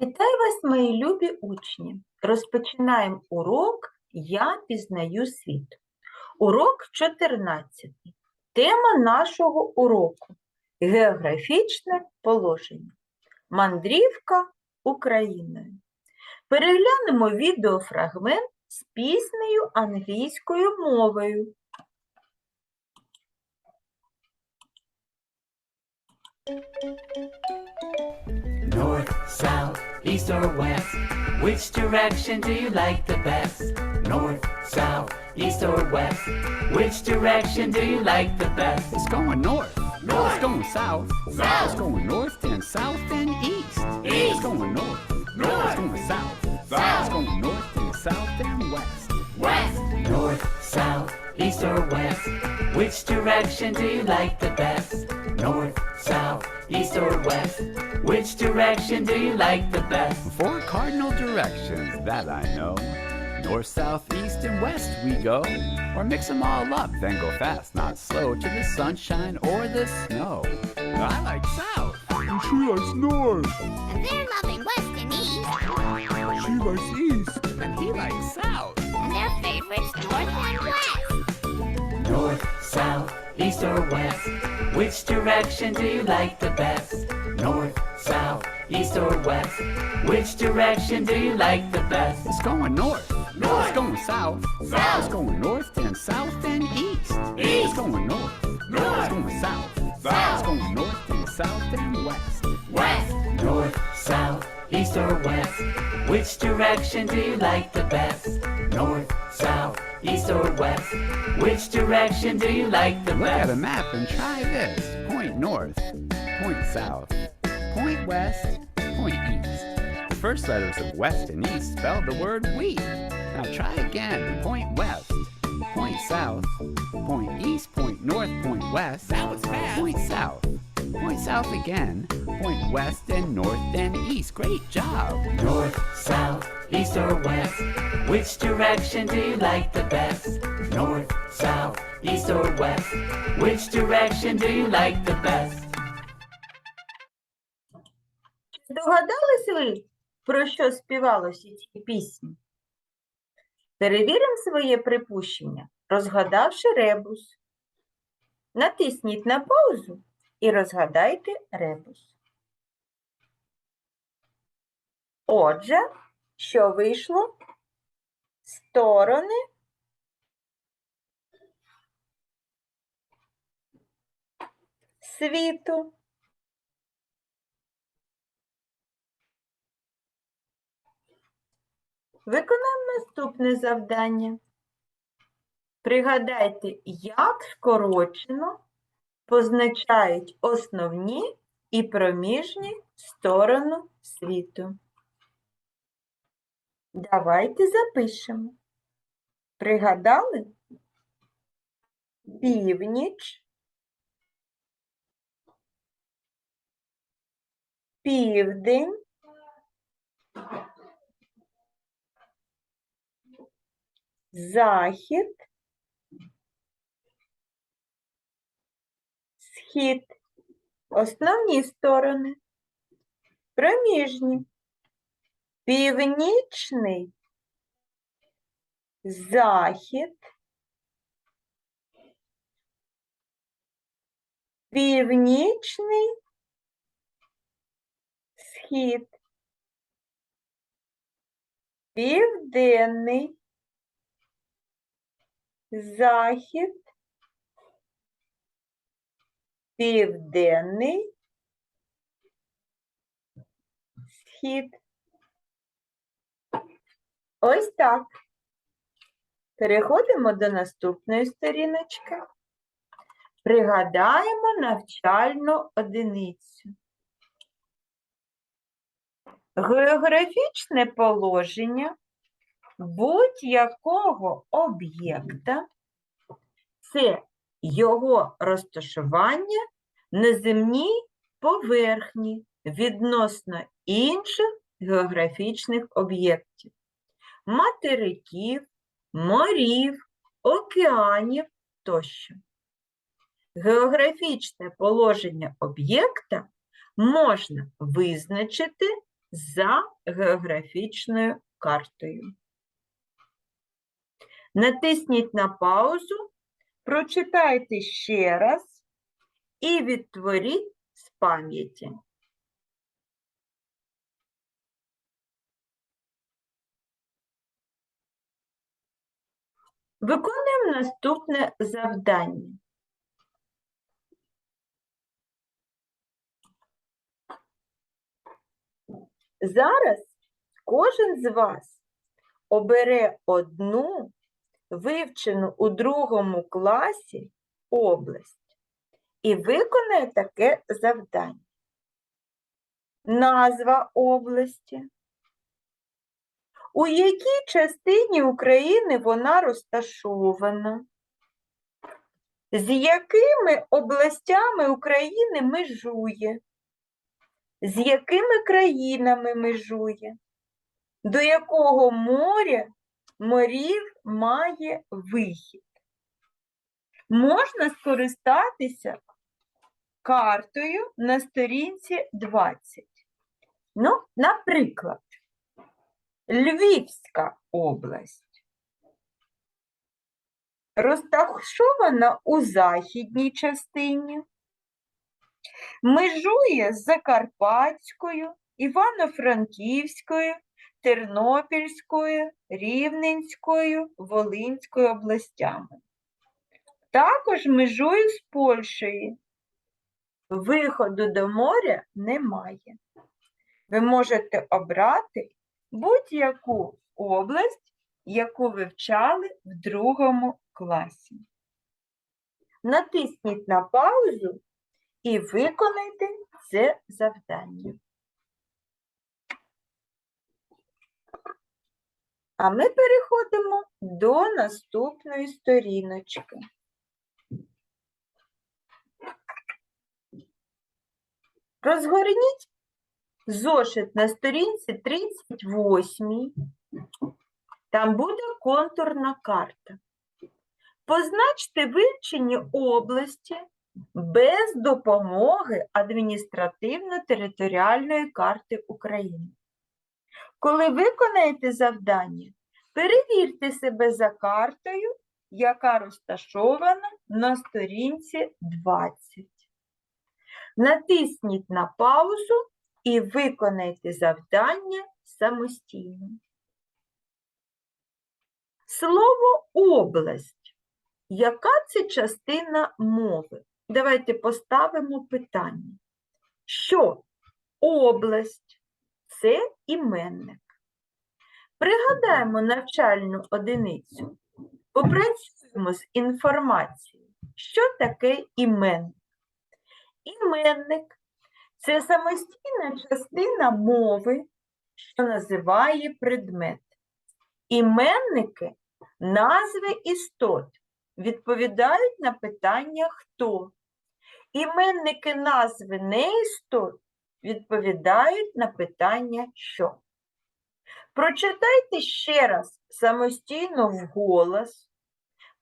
Вітаю вас, мої любі учні! Розпочинаємо урок Я пізнаю світ. Урок 14. Тема нашого уроку Географічне положення. Мандрівка Україною. Переглянемо відеофрагмент з піснею англійською мовою. North, south, east, or west? Which direction do you like the best? North, south, east, or west? Which direction do you like the best? It's going north. North. It's going south. South. It's going north and south and east. East. It's going north. North. It's going south. South. It's going north and south and west. West. North, south, east, or west? Which direction do you like the best? North, south, east, or west? Which direction do you like the best? Four cardinal directions that I know. North, south, east, and west we go. Or mix them all up, then go fast, not slow, to the sunshine or the snow. I like south. She likes north. And they're loving west and east. She likes east. And he likes south. And their favorites north and west. South, east, or west? Which direction do you like the best? North, south, east, or west? Which direction do you like the best? It's going north. North. It's going south. South. It's going north and south and east. East. It's going north. North. It's going south. South. It's going north and south and west. West, north, south, east, or west? Which direction do you like the best? North, south, east, or west? Which direction do you like the Look at a map and try this. Point north, point south, point west, point east. The first letters of west and east spell the word wheat. Now try again. Point west, point south, point east, point north, point west. That was fast. Point south, point south again, point west and north and east. Great job. North, south, east, or west? Which direction do you like the best? North, south, east, or west? Which direction do you like the best? Чи Здогадались ви, про що співалося ці пісні? Перевіримо своє припущення, розгадавши ребус. Натисніть на паузу і розгадайте ребус. Отже, що вийшло? Сторони світу. Виконаємо наступне завдання. Пригадайте, як скорочено позначають основні і проміжні сторони світу. Давайте запишемо. Пригадали? Північ, південь, захід, схід, основні сторони, проміжні, північний, захід, північний, схід, південний, захід, південний, схід. Ось так. Переходимо до наступної сторіночки. Пригадаємо навчальну одиницю. Географічне положення будь-якого об'єкта це його розташування на земній поверхні відносно інших географічних об'єктів, материків, морів, океанів тощо. Географічне положення об'єкта можна визначити за географічною картою. Натисніть на паузу, прочитайте ще раз і відтворіть з пам'яті. Виконуємо наступне завдання. Зараз кожен з вас обере одну вивчену у другому класі область і виконає таке завдання. Назва області. У якій частині України вона розташована? З якими областями України межує? З якими країнами межує? До якого моря морів має вихід? Можна скористатися картою на сторінці 20. Ну, наприклад, Львівська область розташована у західній частині, межує з Закарпатською, Івано-Франківською, Тернопільською, Рівненською, Волинською областями. Також межує з Польщею. Виходу до моря немає. Ви можете обрати будь-яку область, яку вивчали в другому класі. Натисніть на паузу і виконайте це завдання. А ми переходимо до наступної сторіночки. Розгорніть зошит на сторінці 38. Там буде контурна карта. Позначте вивчені області без допомоги адміністративно-територіальної карти України. Коли виконаєте завдання, перевірте себе за картою, яка розташована на сторінці 20. Натисніть на паузу і виконайте завдання самостійно. Слово область. Яка це частина мови? Давайте поставимо питання. Що область це іменник. Пригадаємо навчальну одиницю. Попрацюємо з інформацією. Що таке іменник? Іменник це самостійна частина мови, що називає предмет. Іменники назви істот відповідають на питання хто. Іменники назви неістот відповідають на питання що. Прочитайте ще раз самостійно вголос,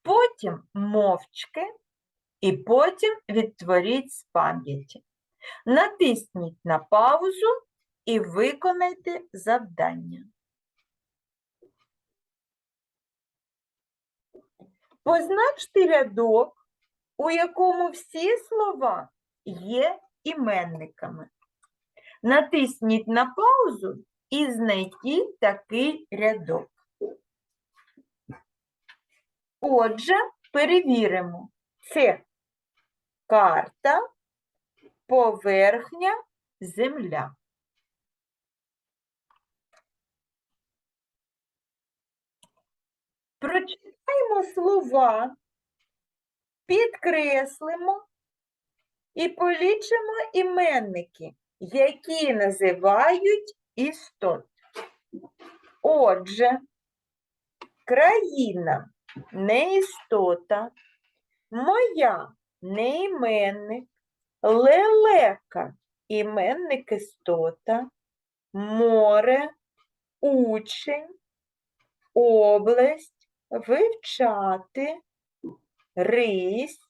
потім мовчки і потім відтворіть з пам'яті. Натисніть на паузу і виконайте завдання. Позначте рядок, у якому всі слова є іменниками. Натисніть на паузу і знайдіть такий рядок. Отже, перевіримо. Це карта, поверхня, земля. Прочитаємо слова, підкреслимо і полічимо іменники, які називають істот. Отже, країна не істота, моя не іменник, лелека іменник істота, море, учень, область, вивчати, рись,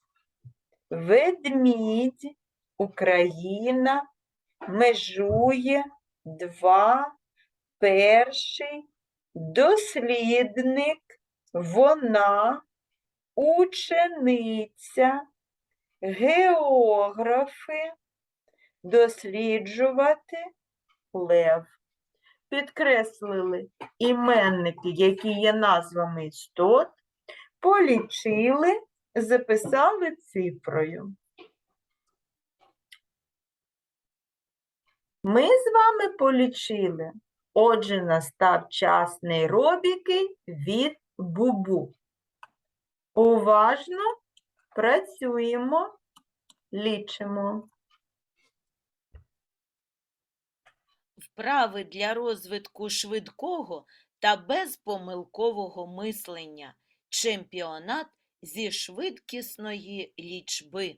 ведмідь, Україна, межує, два, перший, дослідник, вона, учениця, географи, досліджувати, лев. Підкреслили іменники, які є назвами істот, полічили, записали цифрою. Ми з вами полічили. Отже, настав час нейробіки від бубу. Уважно працюємо, лічимо. Вправи для розвитку швидкого та безпомилкового мислення. Чемпіонат зі швидкісної лічби.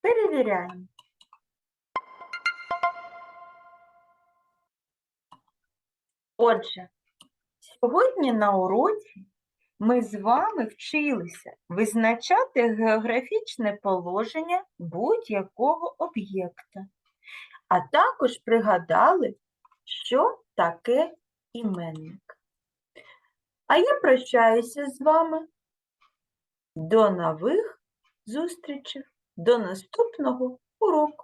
Перевіряємо. Отже, сьогодні на уроці ми з вами вчилися визначати географічне положення будь-якого об'єкта, а також пригадали, що таке іменник. А я прощаюся з вами. До нових зустрічей, до наступного уроку.